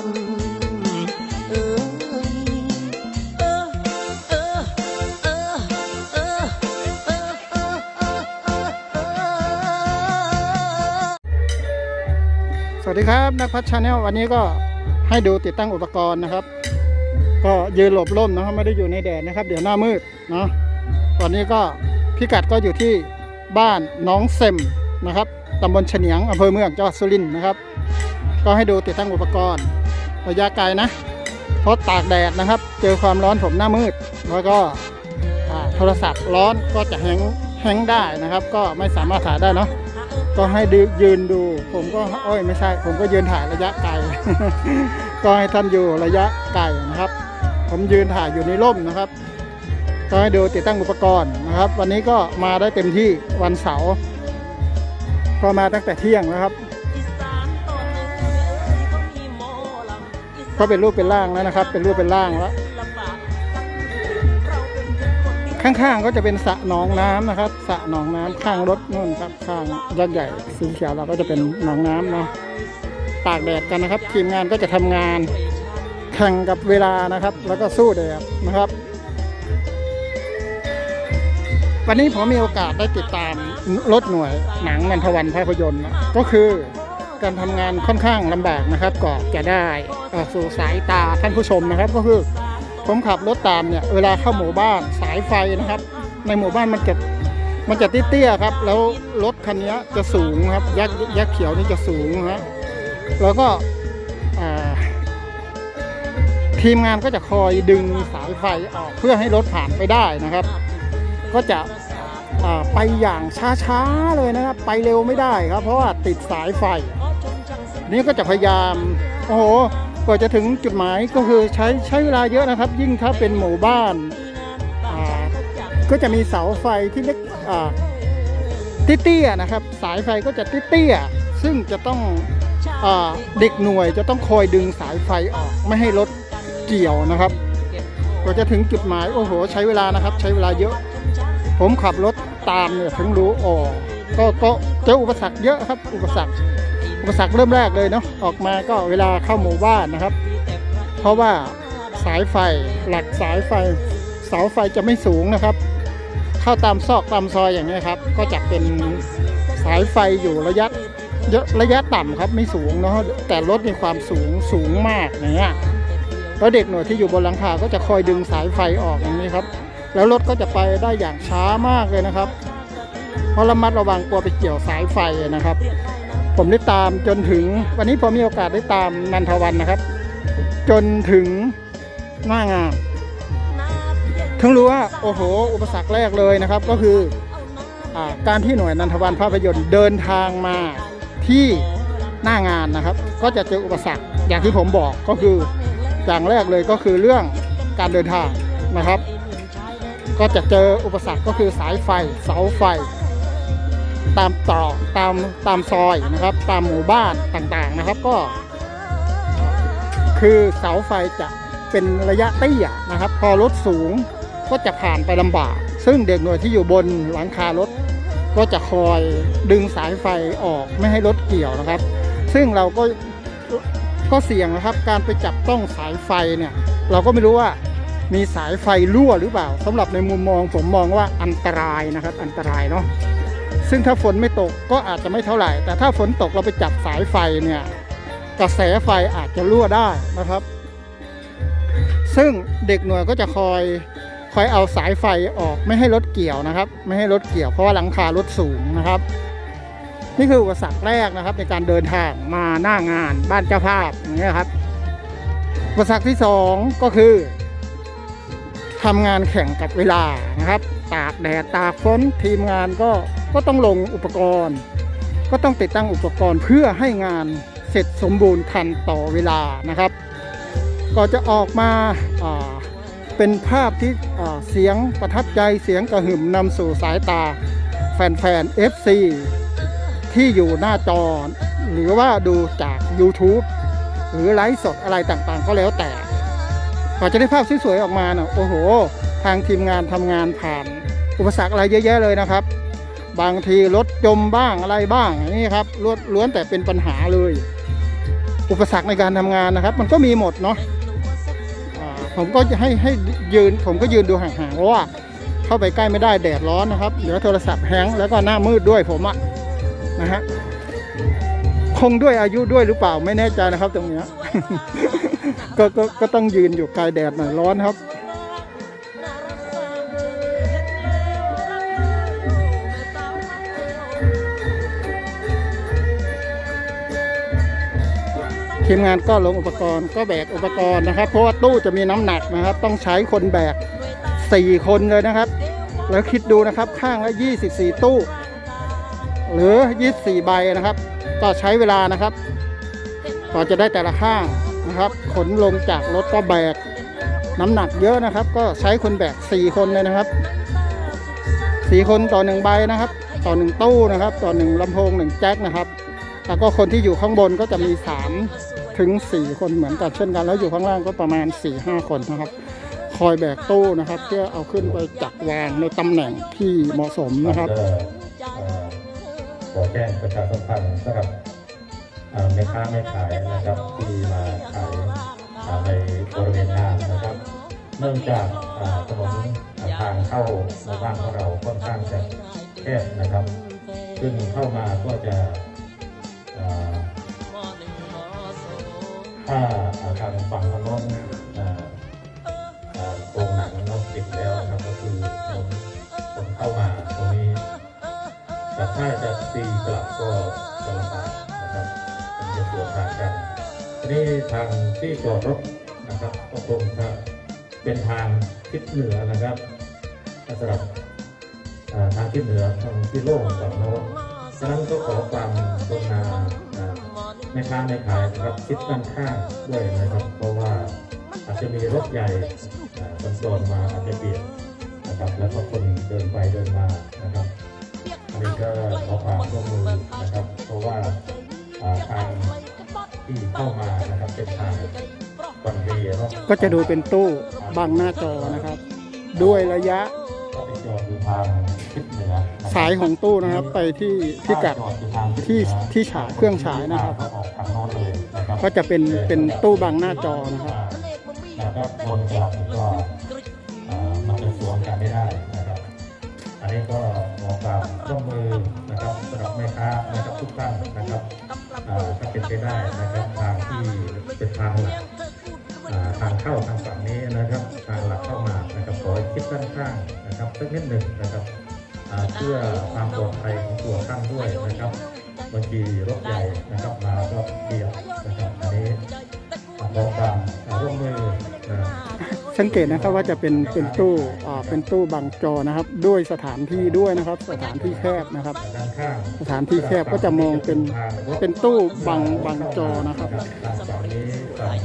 สวัสดีครับนักพัฒชาแนลวันนี้ก็ให้ดูติดตั้งอุปกรณ์นะครับ ก็ยืนหลบร่มนะครับไม่ได้อยู่ในแดดนะครับ เดี๋ยวหน้ามืดเนาะตอนนี้ก็พิกัดก็อยู่ที่บ้านน้องเซมนะครับตำบลเฉียงอำเภอเมืองจังหวัดสุรินทร์นะครับ ก็ให้ดูติดตั้งอุปกรณ์ ระยะไกลนะ เพราะตากแดดนะครับ เจอความร้อนผมหน้ามืด แล้วก็โทรศัพท์ร้อนก็จะแฮงก์แฮงได้นะครับ ก็ไม่สามารถถ่ายได้เนาะก็ให้ยืนดู ผมก็เอ้ยไม่ใช่ ผมก็ยืนถ่ายระยะไกล ก็ให้ท่านอยู่ระยะไกลนะครับ ผมยืนถ่ายอยู่ในร่มนะครับ ก็ให้ดูติดตั้งอุปกรณ์นะครับ วันนี้ก็มาได้เต็มที่วันเสาร์ก็มาตั้งแต่เที่ยงนะครับ ก็เป็นรูปเป็นร่างแล้วนะครับ เป็นรูปเป็นร่างแล้วข้างๆก็จะเป็นสระหนองน้ำนะครับสระหนองน้ำข้างรถนู่นครับข้างยักษ์ใหญ่สีเขียวเราก็จะเป็นหนองน้ำเนาะตากแดดกันนะครับ ทีมงานก็จะทำงานแข่งกับเวลานะครับ แล้วก็สู้แดดนะครับ วันนี้ผมมีโอกาสได้ติดตามรถหน่วยหนังนันทวันภาพยนตร์ก็คือการทำงานค่อนข้างลำบากนะครับก่อจะได้ สู่สายตาท่านผู้ชมนะครับ ก็คือผมขับรถตามเนี่ยเวลาเข้าหมู่บ้านสายไฟนะครับ ในหมู่บ้านมันจะมันจะเตี้ยๆครับ แล้วรถคันนี้จะสูงครับยักษ์ยักษ์เขียวนี่จะสูงฮะแล้วก็ทีมงานก็จะคอยดึงสายไฟออกเพื่อให้รถผ่านไปได้นะครับ ก็จะไปอย่างช้าๆเลยนะครับ ไปเร็วไม่ได้ครับ เพราะว่าติดสายไฟ นี่ก็จะพยายาม โอ้โห กว่าจะถึงจุดหมายก็คือใช้ใช้เวลาเยอะนะครับ ยิ่งถ้าเป็นหมู่บ้าน ก็จะมีเสาไฟที่เล็กอ่าเตี้ยๆนะครับ สายไฟก็จะเตี้ยๆซึ่งจะต้องอาเด็กหน่วยจะต้องคอยดึงสายไฟออกไม่ให้รถเกี่ยวนะครับกว่าจะถึงจุดหมายโอ้โห ใช้เวลานะครับ ใช้เวลาเยอะ ผมขับรถตามเนี่ยถึงรู้อ๋อก็ก็เจออุปสรรคเยอะครับ อุปสรรค อุปสรรคเริ่มแรกเลยเนาะออกมาก็เวลาเข้าหมู่บ้านนะครับ เพราะว่าสายไฟหลักสายไฟเสาไฟจะไม่สูงนะครับ เข้าตามซอกตามซอยอย่างนี้ยครับ ก็จะเป็นสายไฟอยู่ระยะเยอะระยะต่ำครับไม่สูงเนาะแต่รถมีความสูงสูงมากอย่างเงี้ยแล้วเด็กหน่วยที่อยู่บนหลังคาก็จะคอยดึงสายไฟออกอย่างนี้ครับ แล้วรถก็จะไปได้อย่างช้ามากเลยนะครับ เพราะระมัดระวังกลัวไปเกี่ยวสายไฟนะครับ ผมได้ตามจนถึงวันนี้ผมมีโอกาสได้ตามนันทวันนะครับ จนถึงหน้างานถึงรู้ว่าโอ้โห อุปสรรคแรกเลยนะครับก็คืออการที่หน่วยนันทวันภาพยนตร์เดินทางมาที่หน้างานนะครับ ก็จะเจออุปสรรคอย่างที่ผมบอกก็คืออย่างแรกเลยก็คือเรื่องการเดินทางนะครับ ก็จะเจออุปสรรคก็คือสายไฟ เสาไฟ ตามตรอตามตามซอยนะครับ ตามหมู่บ้านต่างๆนะครับก็ คือเสาไฟจะเป็นระยะเตี้ยนะครับ พอรถสูงก็จะผ่านไปลำบาก ซึ่งเด็กหน่วยที่อยู่บนหลังคารถ ก็จะคอยดึงสายไฟออกไม่ให้รถเกี่ยวนะครับ ซึ่งเราก็ก็เสี่ยงนะครับ การไปจับต้องสายไฟเนี่ยเราก็ไม่รู้ว่ามีสายไฟรั่วหรือเปล่าสำหรับในมุมมองผมมองว่าอันตรายนะครับ อันตรายเนาะ ซึ่งถ้าฝนไม่ตกก็อาจจะไม่เท่าไหร่ แต่ถ้าฝนตกเราไปจับสายไฟเนี่ยกระแสไฟอาจจะรั่วได้นะครับ ซึ่งเด็กหน่วยก็จะคอยคอยเอาสายไฟออกไม่ให้รถเกี่ยวนะครับ ไม่ให้รถเกี่ยวเพราะว่าหลังคารถสูงนะครับ นี่คืออุปสรรคแรกนะครับ ในการเดินทางมาหน้างานบ้านเจ้าภาพอย่างนี้ยครับอุปสรรคที่สองก็คือทำงานแข่งกับเวลานะครับ ตากแดดตากฝนทีมงานก็ ก็ต้องลงอุปกรณ์ ก็ต้องติดตั้งอุปกรณ์เพื่อให้งานเสร็จสมบูรณ์ทันต่อเวลานะครับ ก็จะออกมาเป็นภาพที่เสียงประทับใจเสียงกระหึ่มนำสู่สายตา แฟนๆ FC ที่อยู่หน้าจอ หรือว่าดูจาก YouTube หรือไลฟ์สดอะไรต่างๆ ก็แล้วแต่กว่าจะได้ภาพสวยๆ ออกมาเนะโอ้โห ทางทีมงานทำงานผ่าน อุปสรรคอะไรเยอะแยะเลยนะครับ บางทีรถจมบ้างอะไรบ้างนี้ครับล้วนล้วนแต่เป็นปัญหาเลย อุปสรรคในการทำงานนะครับ มันก็มีหมดเนาะผมก็จะให้ให้ยืนผมก็ยืนดูห่างๆเพราะว่าเข้าไปใกล้ไม่ได้แดดร้อนนะครับ เดี๋ยวโทรศัพท์แฮงแล้วก็หน้ามืดด้วยผมอะนะฮะคงด้วยอายุด้วยหรือเปล่าไม่แน่ใจนะครับตรงเนี้ยก็ก็ก็ต้องยืนอยู่ไกลแดดหน่อยร้อนครับ ทีมงานก็ลงอุปกรณ์ก็แบกอุปกรณ์นะครับ เพราะว่าตู้จะมีน้ำหนักนะครับ ต้องใช้คนแบก 4 คนเลยนะครับ แล้วคิดดูนะครับข้างละ 24 ตู้ หรือ 24 ใบนะครับ ก็ใช้เวลานะครับกว่าจะได้แต่ละข้างนะครับ ขนลงจากรถก็แบก น้ำหนักเยอะนะครับ ก็ใช้คนแบก 4 คนเลยนะครับ 4 คนต่อหนึ่งใบนะครับ ต่อหนึ่งตู้นะครับ ต่อหนึ่งลำโพงหนึ่งแจ็คนะครับ แล้วก็คนที่อยู่ข้างบนก็จะมี 3 ถึง 4 คนเหมือนกันเช่นกัน แล้วอยู่ข้างล่างก็ประมาณ 4-5 คนนะครับ คอยแบกตู้นะครับ เพื่อเอาขึ้นไปจัดวางในตำแหน่งที่เหมาะสมนะครับขอแจ้งประชาสัมพันธ์สำหรับแม่ค้าแม่ขายนะครับที่มาขายในบริเวณงานนะครับ เนื่องจากถนนทางเข้าในบ้านของเราค่อนข้างจะแคบนะครับ ซึ่งเข้ามาก็จะ ถ้าทางฝั่งถนนอ่าอ่าโรงหนังนาะปิดแล้วนะครับก็คือถนคนเข้ามาตรงนี้แต่ถ้าจะตีกลับก็จะลำบากนะครับมันจะสวนทางกันทีนี้ทางที่จอดรถนะครับก็คงจะเป็นทางทิศเหนือนะครับสำหรับทางทิศเหนือทางที่โล่งฝั่งโน้นฉะนั้นก็ขอความ แม่ค้าแม่ขายนะครับทิศด้านข้างด้วยนะครับ เพราะว่าอาจจะมีรถใหญ่อ่าสัญจรมาอาจจะเบียดนะครับ แล้วก็คนเดินไปเดินมานะครับอันนี้ก็ขอความร่วมมือนะครับ เพราะว่าอ่าทางที่เข้ามานะครับเป็นทางบันเรียเนาะก็จะดูเป็นตู้บังหน้าจอนะครับ ด้วยระยะก็ไปจอดอยู่ทางทิศเหนือนะครับสายของตู้นะครับไปที่พิกัดจออยู่ทาง ทิศที่เหนือที่ฉายเครื่องฉายนะครับก็ออกทางโน้นเลยนะครับ ก็จะเป็นเป็นตู้บังหน้าจอนะครับนะครับวนกลับก็อ่ามันจะสวนกันไม่ได้นะครับ อันนี้ก็ขอความร่วมมือนะครับสำหรับแม่ค้านะครับทุกท่านนะครับอ่าถ้าเป็นไปได้นะครับทางที่เป็นทางหลักอ่าทางเข้าทางฝั่งนี้นะครับทางหลักเข้ามานะครับขอให้คิดด้านข้างนะครับสักนิดหนึ่งนะครับอ่าเพื่อความปลอดภัยของตัวท่านด้วยนะครับ บางทีรถใหญ่นะครับมาก็เบียดนะครับอันนี้ขอความร่วมมือนะสังเกตนะครับว่าจะเป็นเป็นตู้อ่าเป็นตู้บังจอนะครับ ด้วยสถานที่ด้วยนะครับ สถานที่แคบนะครับ สถานที่แคบก็จะมองเป็นเป็นตู้บังบังจอนะครับฝั่งนี้ฝั่ง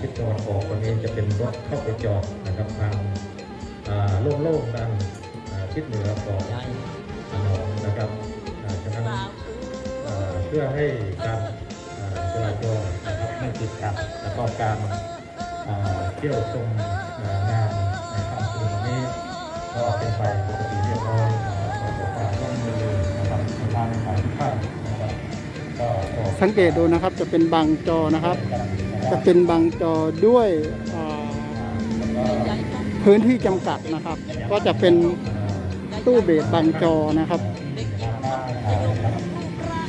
ทิศตะวันออกวันนี้จะเป็นรถเข้าไปจอดนะครับทางโล่งๆด้านอ่าทิศเหนือของอานนอ่า เพื่อให้การอ่าจราจรนะครับไม่ติดขัดแล้วก็การเที่ยวชมงานในค่ำคืนวันนี้ก็เป็นไปปกติเรียบร้อยนะครับขอความร่วมมือนะครับในทางสายทุกท่านนะครับก็สังเกตดูนะครับจะเป็นบังจอนะครับ จะเป็นบังจอด้วยพื้นที่จำกัดนะครับ ก็จะเป็นตู้เบสบังจอนะครับ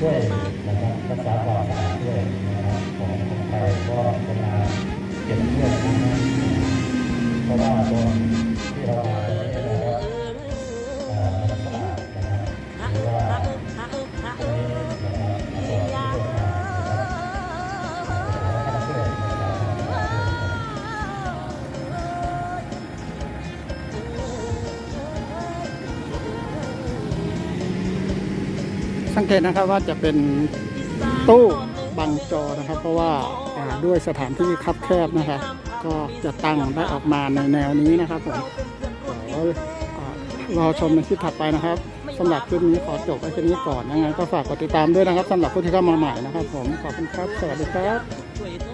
ช่วยนะครับรักษาความสะอาดด้วยนะครับของคนไทยก็จะมาเก็บเรื่องนะเพราะว่าตอนที่เรา สังเกตนะครับว่าจะเป็นตู้บังจอนะครับ เพราะว่าด้วยสถานที่คับแคบนะครับ ก็จะตั้งได้ออกมาในแนวนี้นะครับผมเดี๋ยวอ่ารอชมในคลิปถัดไปนะครับสำหรับคลิปนี้ขอจบไว้แค่นี้ก่อนยังไงก็ฝากกดติดตามด้วยนะครับสำหรับผู้ที่เข้ามาใหม่นะครับ ผมขอบคุณครับสวัสดีครับ